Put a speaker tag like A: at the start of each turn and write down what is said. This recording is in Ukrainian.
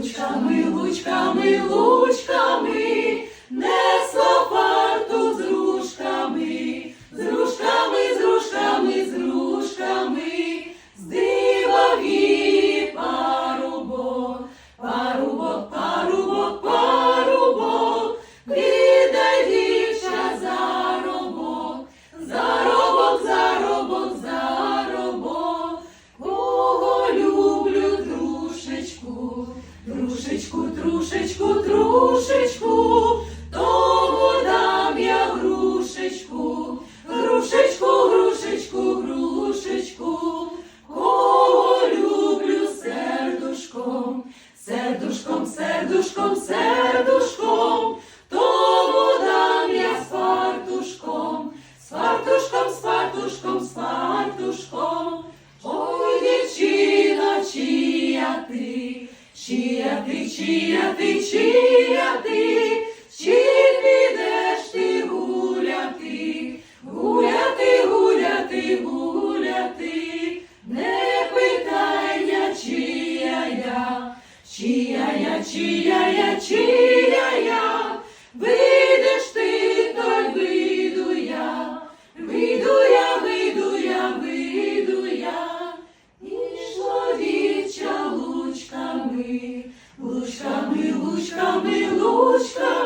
A: лучками, лучками, лучками, несла парту з рушками, з рушками, з рушками, з ружками, здивові парубок, парубок, парубок, друшечку, друшечку, тому дам я грушечку, грушечку, грушечку, грушечку, кого люблю сердушком, сердушком, сердушком, сердушком, тому дам я з фартушком, з фартушком, з. Ой, дівчино, чия ти, чия ти, чия ти, чия ти, чи підеш ти гуляти, гуляти, гуляти, гуляти, не питай я, чия я, чия я, чия лучками, лучками,